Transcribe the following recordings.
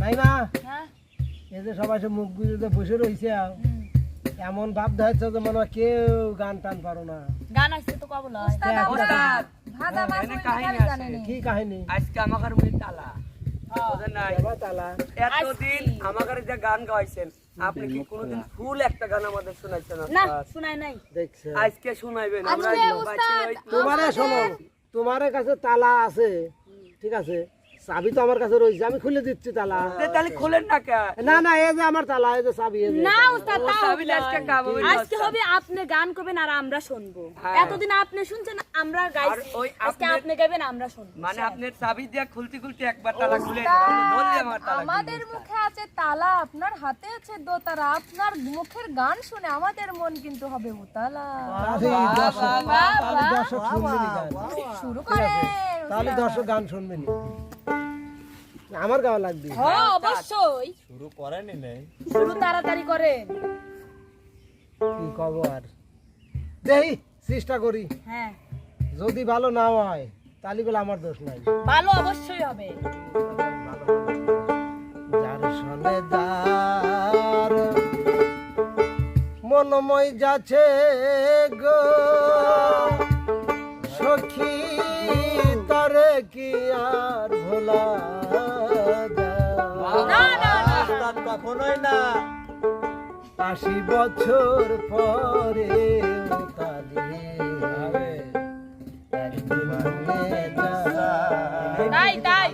নাই মা হ্যাঁ। এই যে সবাই সব মুখ গুজে বসে রয়েছে এমন ভাব দেখাচ্ছে যে মনে হয় কেউ গান টান পারো না। গান আসছে তো কবল হয়। কে কাহিনী না। কি কাহিনী? আজকে আমার মুখে তালা। বুঝেন নাই? বাবা তালা। এতদিন আমার যে গান গাইছেন আপনি কি কোনোদিন ফুল একটা গান আমাদের শোনাইছেন না? ওস্তাদ? নাই। দেখছে। আজকে শোনাইবেন আমরা আজকে বাঁচি উস্তাদ, নই। তোমারে শোনো তোমার কাছে তালা আছে ঠিক আছে? চাবি তো আমার কাছে রয়েছে আমি খুলে দিচ্ছি তালা। তাহলে খোলেন না কে? না না এই যে আমার তালা এই যে চাবি এই যে না উস্তাদ তাও চাবি আজকে কাবো আজকে হবে আপনি গান করবেন আর আমরা শুনব। হ্যাঁ। এতদিন আপনি শুনছেন আমরা গাইছি। আজকে আপনি গাইবেন আমরা শুনব। মানে আপনার চাবি দিয়ে খুলতে খুলতে একবার তালা খুলে আপনি আমার তালা আমাদের মুখে আছে তালা আপনার হাতে আছে দোতারা আপনার মুখের গান শুনে আমাদের মন কিন্তু হবে উতালা। শুরু করে তাহলে দর্শক গান শুনবে নি আমার গাওয়া লাগবে। হ্যাঁ অবশ্যই। শুরু করেনি নেই। শুরু তাড়াতাড়ি করেন। কি কব আর দেখি চেষ্টা করি। হ্যাঁ। যদি ভালো না হয় তাহলে বলে আমার দোষ নাই। ভালো অবশ্যই হবে। যার সনে যার মনময় যাচ্ছে গো। সখী তারে কি আর কখনোই না। আশি বছর পরে। তাই তাই।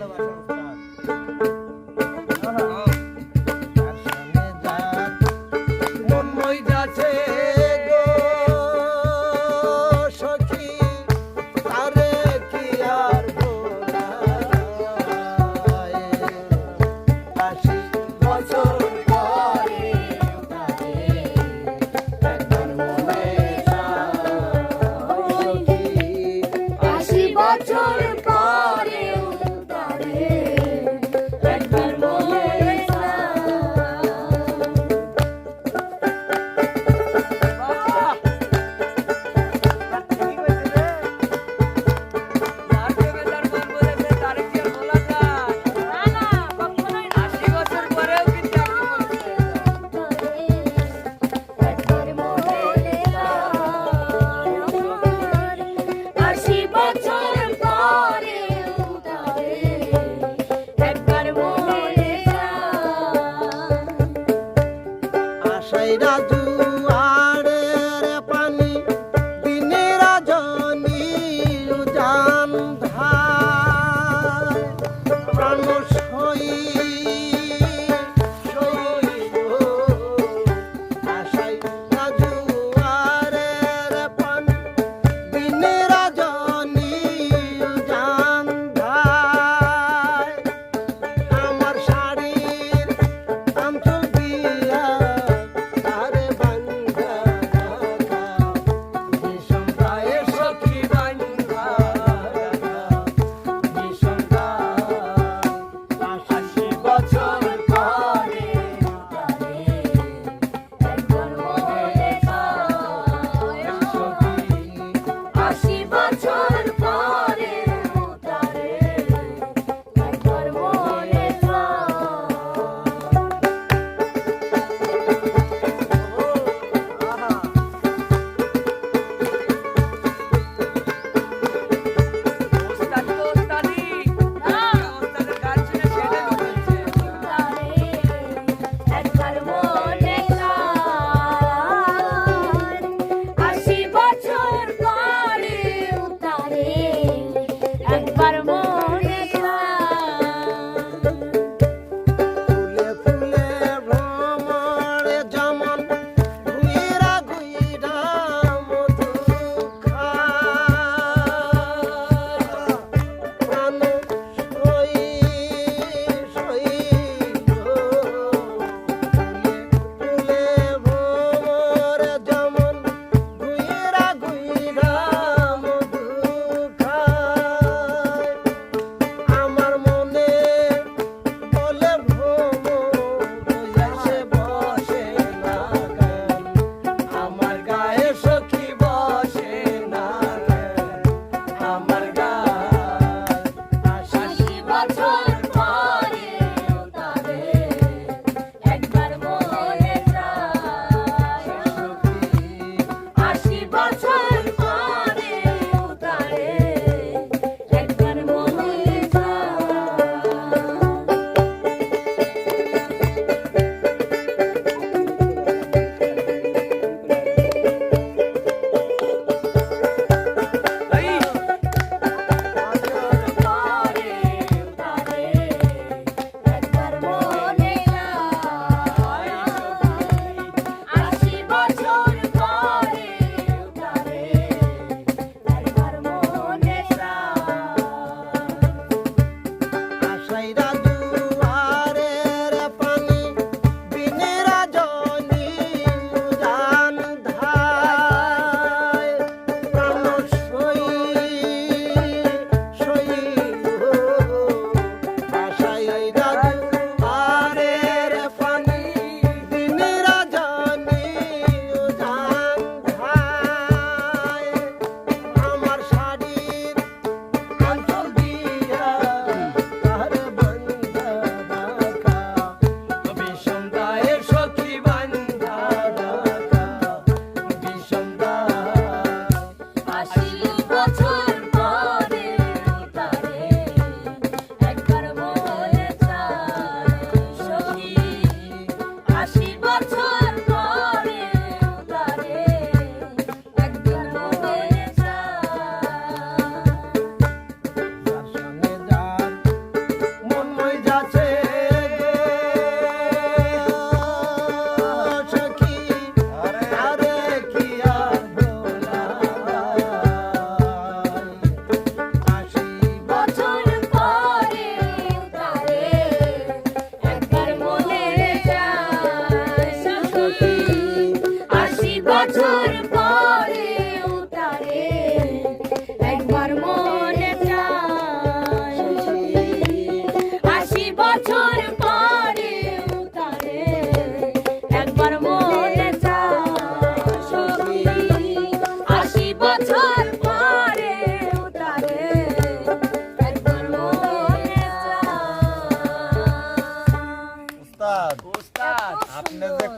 সখী।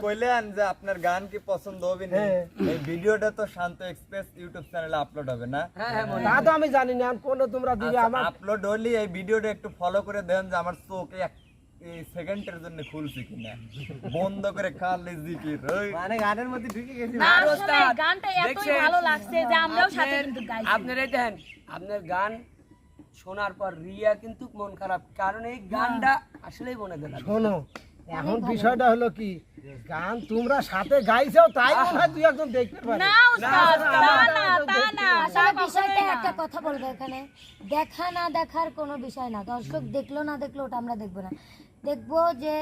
কইলেন যে আপনার গান কি পছন্দ হবে না হ্যাঁ। এই ভিডিওটা তো শান্ত এক্সপ্রেস ইউটিউব চ্যানেলে আপলোড হবে না? হ্যাঁ হ্যাঁ তা তো আমি জানি না কোন তোমরা দিবে আমার আপলোড হলে এই ভিডিওটা একটু ফলো করে দেন যে আমার চোখ এক সেকেন্ডের জন্য খুলছে কিনা। বন্ধ করে খালি জিকির মানে গানের মধ্যে ঢুকে গেছি। না ওস্তাদ, গানটা এতই ভালো লাগছে যে আমরাও সাথে কিন্তু গাইছি। আপনার এই দেখেন আপনার গান শোনার পর রিয়া কিন্তু মন খারাপ কারণ এই গানটা আসলেই মনে দেয় শোনো এখন বিষয়টা হলো কি গান তোমরা সাথে গাইছো তাই মনে হয় তুই একজন দেখতে পারি না উস্তাদ তা না তা না আসলে বিষয়টা একটা কথা বলব এখানে। দেখা না দেখার কোনো বিষয় না। দর্শক দেখল না দেখল ওটা আমরা দেখব না। দেখব যে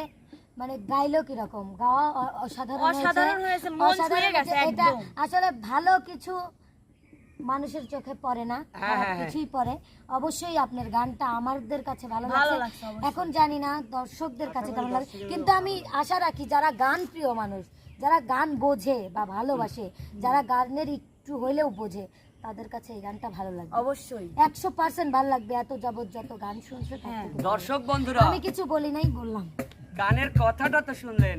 মানে গাইলো কীরকম? গাওয়া অসাধারণ অসাধারণ হয়েছে, মন ছুঁয়ে গেছে এটা একদম। আসলে ভালো কিছু মানুষের চোখে পড়ে না হ্যাঁ, হ্যাঁ, হ্যাঁ। কিছুই পড়ে। অবশ্যই আপনার গানটা আমাদের কাছে ভালো লাগছে। এখন জানি না দর্শকদের কাছে কেমন লাগে। কিন্তু আমি আশা রাখি যারা গান প্রিয় মানুষ যারা গান বোঝে বা ভালোবাসে যারা গানের একটু হইলেও বোঝে তাদের কাছে এই গানটা ভালো লাগবে। অবশ্যই। একশো পার্সেন্ট ভালো লাগবে এত যাবত যত গান শুনছে। দর্শক বন্ধুরা। আমি কিছু বলি নাই বললাম। গানের কথাটা তো শুনলেন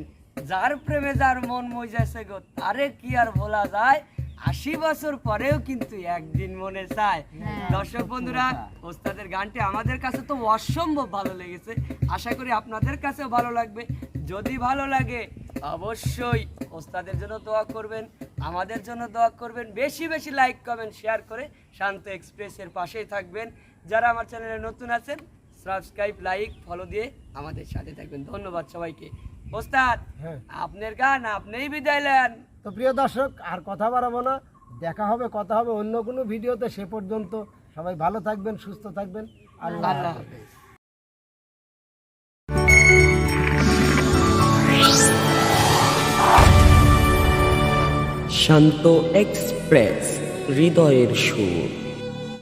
যার প্রেমে যার মন মজাইছে গো তারে কি আর বলা যায়? আশি বছর পরেও কিন্তু একদিন মনে চায়। দর্শক বন্ধুরা ওস্তাদের গানটি আমাদের কাছে তো অসম্ভব ভালো লেগেছে। আশা করি আপনাদের কাছেও ভালো লাগবে। যদি ভালো লাগে অবশ্যই ওস্তাদের জন্য দোয়া করবেন আমাদের জন্য দোয়া করবেন। বেশি বেশি লাইক কমেন্ট শেয়ার করে শান্ত এক্সপ্রেসের পাশেই থাকবেন। যারা আমার চ্যানেলে নতুন আছেন সাবস্ক্রাইব লাইক ফলো দিয়ে আমাদের সাথে থাকবেন। ধন্যবাদ সবাইকে। ওস্তাদ হ্যাঁ। আপনার গান আপনিই বিদায় নেন। তো প্রিয় দর্শক আর কথা বাড়াবো না। দেখা হবে কথা হবে অন্য কোনো ভিডিওতে। সে পর্যন্ত সবাই ভালো থাকবেন সুস্থ থাকবেন। আল্লাহ হাফেজ। শান্ত এক্সপ্রেস হৃদয়ের সুর।